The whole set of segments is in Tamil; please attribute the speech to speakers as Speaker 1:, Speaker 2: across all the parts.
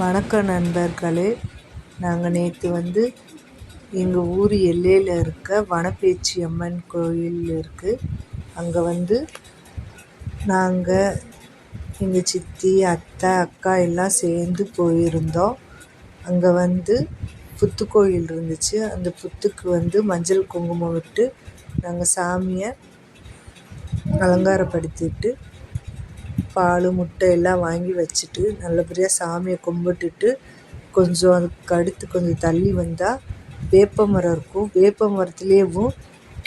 Speaker 1: வணக்கம் நண்பர்களே நாங்கள் நேற்று வந்து எங்கள் ஊர் எல்லையில் இருக்க வனப்பேச்சி அம்மன் கோயில் இருக்குது அங்கே வந்து நாங்கள் எங்கள் சித்தி அத்தை அக்கா எல்லாம் சேர்ந்து போயிருந்தோம். அங்கே வந்து புத்து கோயில் இருந்துச்சு. அந்த புத்துக்கு வந்து மஞ்சள் குங்குமம் விட்டு நாங்கள் சாமியை அலங்காரப்படுத்திட்டு பால் முட்டை எல்லாம் வாங்கி வச்சுட்டு நல்லபடியாக சாமியை கும்பிட்டுட்டு கொஞ்சம் அதுக்கு அடுத்து கொஞ்சம் தள்ளி வந்தால் வேப்ப மரம் இருக்கும். வேப்ப மரத்துலேயும்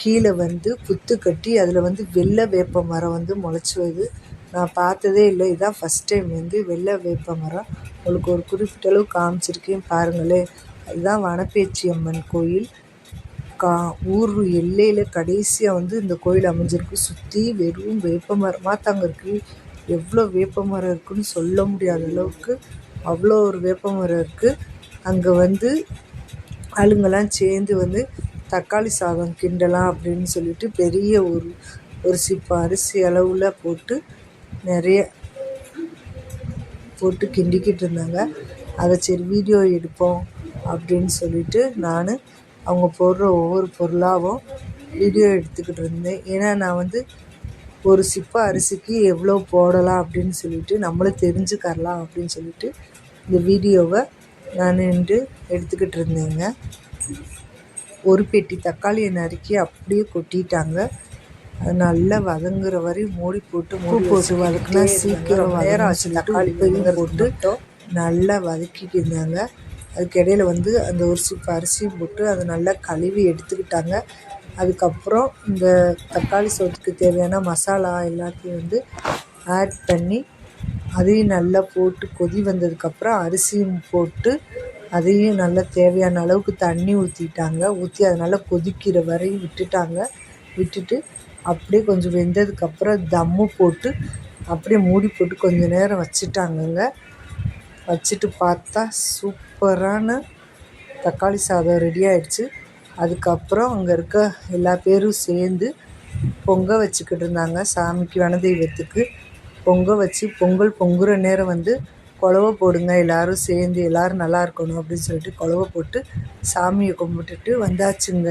Speaker 1: கீழே வந்து புத்து கட்டி அதில் வந்து வெள்ளை வேப்ப மரம் வந்து முளைச்சி வருது நான் பார்த்ததே இல்லை. இதான் ஃபஸ்ட் டைம் வந்து வெள்ளை வேப்ப மரம். உங்களுக்கு ஒரு குறிப்பிட்ட அளவு காமிச்சிருக்கேன் பாருங்களேன். இதுதான் வனப்பேச்சி அம்மன் கோயில். கா ஊர் எல்லையில் கடைசியாக வந்து இந்த கோயில் அமைஞ்சிருக்கு. சுற்றி வெறும் வேப்ப மரமாக தாங்க இருக்குது எவ்வளோ வேப்ப மரம் இருக்குன்னு சொல்ல முடியாத அளவுக்கு அவ்வளோ ஒரு வேப்ப மரம் இருக்குது அங்கே வந்து ஆளுங்கெல்லாம் சேர்ந்து வந்து தக்காளி சாதம் கிண்டலாம் அப்படின்னு சொல்லிட்டு பெரிய ஒரு ஒரு சிப்ப அரிசி அளவில் போட்டு நிறைய போட்டு கிண்டிக்கிட்டு இருந்தாங்க. அதை சரி வீடியோ எடுப்போம் அப்படின்னு சொல்லிட்டு நான் அவங்க போடுற ஒவ்வொரு பொருளாகவும் வீடியோ எடுத்துக்கிட்டு இருந்தேன். ஏன்னா நான் வந்து ஒரு சிப்பம் அரிசிக்கு எவ்வளோ போடலாம் அப்படின்னு சொல்லிட்டு நம்மளும் தெரிஞ்சுக்கரலாம் அப்படின்னு சொல்லிட்டு இந்த வீடியோவை நான் நின்று எடுத்துக்கிட்டு இருந்தேங்க. ஒரு பெட்டி தக்காளியை நறுக்கி அப்படியே கொட்டிட்டாங்க. அது நல்லா வதங்குற வரையும் மூடி போட்டு மூடி போட்டு வதக்குனா சீக்கிரம் நேரம் ஆச்சு தக்காளி போட்டு நல்லா வதக்கிட்டு இருந்தாங்க. அதுக்கு இடையில வந்து அந்த ஒரு சிப்ப அரிசியும் போட்டு அதை நல்லா கழுவி எடுத்துக்கிட்டாங்க. அதுக்கப்புறம் இந்த தக்காளி சோத்துக்கு தேவையான மசாலா எல்லாத்தையும் வந்து ஆட் பண்ணி அதையும் நல்லா போட்டு கொதி வந்ததுக்கப்புறம் அரிசியும் போட்டு அதையும் நல்லா தேவையான அளவுக்கு தண்ணி ஊற்றிட்டாங்க ஊற்றி அதை நல்லா கொதிக்கிற வரையும் விட்டுட்டாங்க. விட்டுட்டு அப்படியே கொஞ்சம் வெந்ததுக்கப்புறம் தம்மு போட்டு அப்படியே மூடி போட்டு கொஞ்சம் நேரம் வச்சுட்டாங்கங்க. வச்சுட்டு பார்த்தா சூப்பரான தக்காளி சாதம் ரெடி ஆகிடுச்சு அதுக்கப்புறம் அங்கே இருக்க எல்லா பேரும் சேர்ந்து பொங்க வச்சுக்கிட்டு இருந்தாங்க. சாமிக்கு வனதெய்வத்துக்கு பொங்க வச்சு பொங்கல் பொங்குற நேரம் வந்து குலவ போடுங்க எல்லோரும் சேர்ந்து எல்லோரும் நல்லா இருக்கணும் அப்படின்னு சொல்லிட்டு குலவ போட்டு சாமியை கும்பிட்டுட்டு வந்தாச்சுங்க.